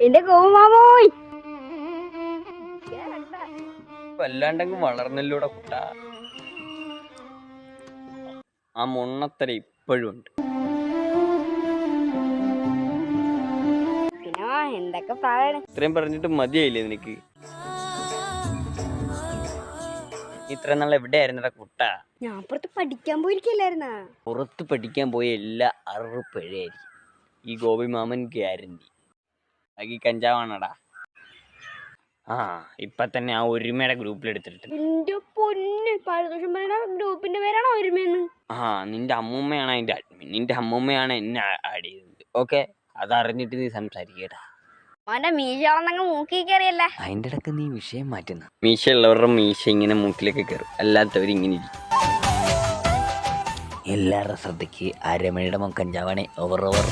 എന്റെ ഗോമാമോയ്. വല്ലാണ്ടങ്ങ് വളർന്നല്ലൂടെ കുട്ട. ആ മുണ്ണത്തര ഇപ്പോഴും ഉണ്ട്. എന്തൊക്കെ പറയണേ ഇത്രയും പറഞ്ഞിട്ട് മതിയായില്ലേ നിനക്ക്? ഇത്ര നാൾ എവിടെയായിരുന്നടാ കുട്ട? ഞാൻ പുറത്ത് പഠിക്കാൻ പോയിരിക്കല്ലായിരുന്നാ. പുറത്ത് പഠിക്കാൻ പോയ എല്ലാ അറു പിഴയായിരിക്കും ഈ ഗോപി മാമൻ ഗ്യാരണ്ടി. ബാക്കി കഞ്ചാവാണടാ. ആ ഇപ്പൊ തന്നെ ആ ഒരുമയുടെ ഗ്രൂപ്പിൽ എടുത്തിട്ട് നിന്റെ പൊന്ന് പാരദോഷം പറയുന്ന ഗ്രൂപ്പിന്റെ പേരാണോ ഒരുമയെന്ന്? ആ നിന്റെ അമ്മൂമ്മയാണ് അതിന്റെ അഡ്മിൻ നിന്റെ അമ്മൂമ്മയാണ് എന്നെ ആഡ് ചെയ്തത്. ഓക്കെ അതറിഞ്ഞിട്ട് നീ സംസാരിക്കട്ടാ അവന്റെ മീശാളന്നങ്ങ് മൂക്കി കയറിയല്ലേ? അതിന്റെ ഇടയ്ക്ക് നീ വിഷയം മാറ്റുന്ന. മീശ ഉള്ളവരുടെ മീശ ഇങ്ങനെ മൂക്കിലേക്ക് കയറും. അല്ലാത്തവർ ഇങ്ങനെ ഇരിക്കും. എല്ലാവരുടെ ശ്രദ്ധയ്ക്ക് അരമണിയുടെ കഞ്ചാവാണേ. Over over